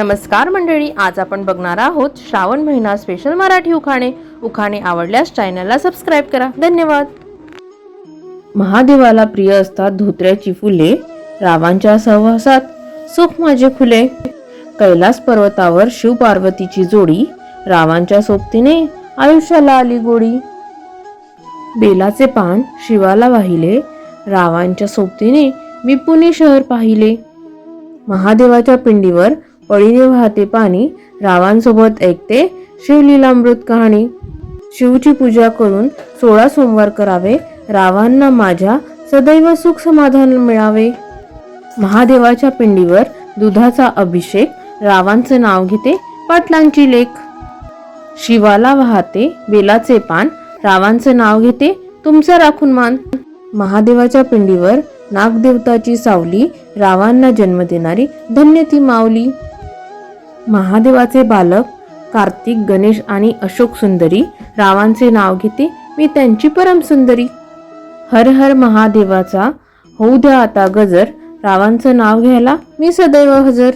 नमस्कार मंडळी आज आपण बघणार आहोत श्रावण महिना स्पेशल मराठी उखाणे. उखाणे आवडल्यास चॅनलला सबस्क्राईब करा. धन्यवाद. महादेवाला प्रिय असतात धोत्र्याची फुले रावांच्या सहवासात सुख माझे खुले. कैलास पर्वतावर शिव पार्वतीची जोडी रावांच्या सोबतीने आयुष्याला आली गोडी. बेलाचे पान शिवाला वाहिले रावांच्या सोबतीने मी शहर पाहिले. महादेवाच्या पिंडीवर पळीने वाहते पाणी रावांसोबत ऐकते शिवलीलामृत कहाणी. शिवची पूजा करून सोळा सोमवार करावे रावांना माझ्या सदैव सुख समाधान मिळावे. महादेवाच्या पिंडीवर दुधाचा अभिषेक रावांचं नाव घेते पाटलांची लेख. शिवाला वाहते बेलाचे पान रावांचं नाव घेते तुमचा राखून मान. महादेवाच्या पिंडीवर नागदेवताची सावली रावांना जन्म देणारी धन्य ती माऊली. महादेवाचे बालक कार्तिक गणेश आणि अशोक सुंदरी रावांचे नाव घेते मी त्यांची परमसुंदरी हर हर महादेवाचा होऊ द्या आता गजर रावांचं नाव घ्यायला मी सदैव हजर.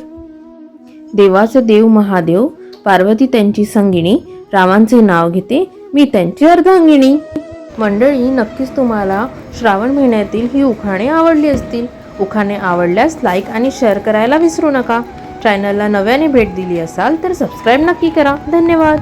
देवाचं देव महादेव पार्वती त्यांची संगिणी रावांचे नाव घेते मी त्यांची अर्धांगिणी मंडळी नक्कीच तुम्हाला श्रावण महिन्यातील ही उखाणे आवडली असतील. उखाणे आवडल्यास लाईक आणि शेअर करायला विसरू नका. चॅनलला नव्याने भेट दिली असाल तर सबस्क्राईब नक्की करा. धन्यवाद.